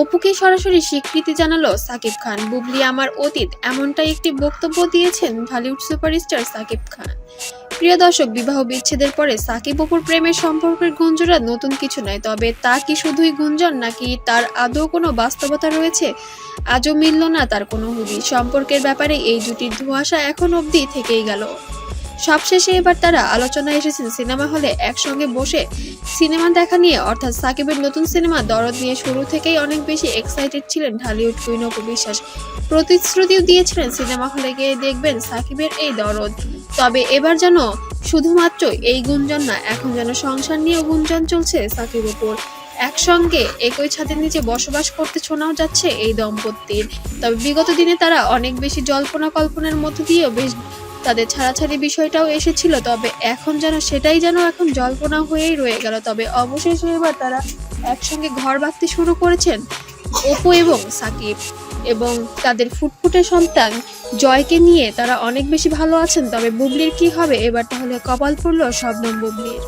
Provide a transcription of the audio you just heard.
অপুকে সরাসরি স্বীকৃতি জানালো সাকিব খান। বুবলি আমার অতীত, এমনটাই একটি বক্তব্য দিয়েছেন ঢালিউড সুপারস্টার সাকিব খান। প্রিয় দর্শক, বিবাহ বিচ্ছেদের পরে সাকিব অপুর প্রেমের সম্পর্কের গুঞ্জরা নতুন কিছু নয়, তবে তা কি শুধুই গুঞ্জন নাকি তার আদৌ কোনো বাস্তবতা রয়েছে? আজও মিলল না তার কোনো হুবি। সম্পর্কের ব্যাপারে এই জুটির ধোঁয়াশা এখন অবধি থেকেই গেল। সবশেষে এবার তারা আলোচনায় এসেছেন সিনেমা হলে একসঙ্গে বসে সিনেমা দেখা নিয়ে, অর্থাৎ সাকিবের নতুন সিনেমা দরদ নিয়ে শুরু থেকেই অনেক বেশি এক্সাইটেড ছিলেন ঢালিউড কুইন অপু বিশ্বাস। প্রতিশ্রুতিও দিয়েছিলেন সিনেমা হলে গিয়ে দেখবেন সাকিবের এই দরদ। তবে এবার যেন শুধুমাত্র এই গুঞ্জন না, এখন যেন সংসার নিয়েও গুঞ্জন চলছে সাকিব অপুর। একসঙ্গে একই ছাদের নিচে বসবাস করতে শোনাও যাচ্ছে এই দম্পতির। তবে বিগত দিনে তারা অনেক বেশি জল্পনা কল্পনার মধ্য দিয়েও বেশ তাদের ছাড়াছাড়ি বিষয়টাও এসেছিল, তবে এখন যেন সেটাই যেন এখন জল্পনা হয়েই রয়ে গেল। তবে অবশেষে এবার তারা একসঙ্গে ঘর বাঁধতে শুরু করেছেন অপু এবং সাকিব এবং তাদের ফুটফুটে সন্তান জয়কে নিয়ে তারা অনেক বেশি ভালো আছেন। তবে বুবলির কি হবে? এবার তাহলে কপাল পড়ল শবনম বুবলির।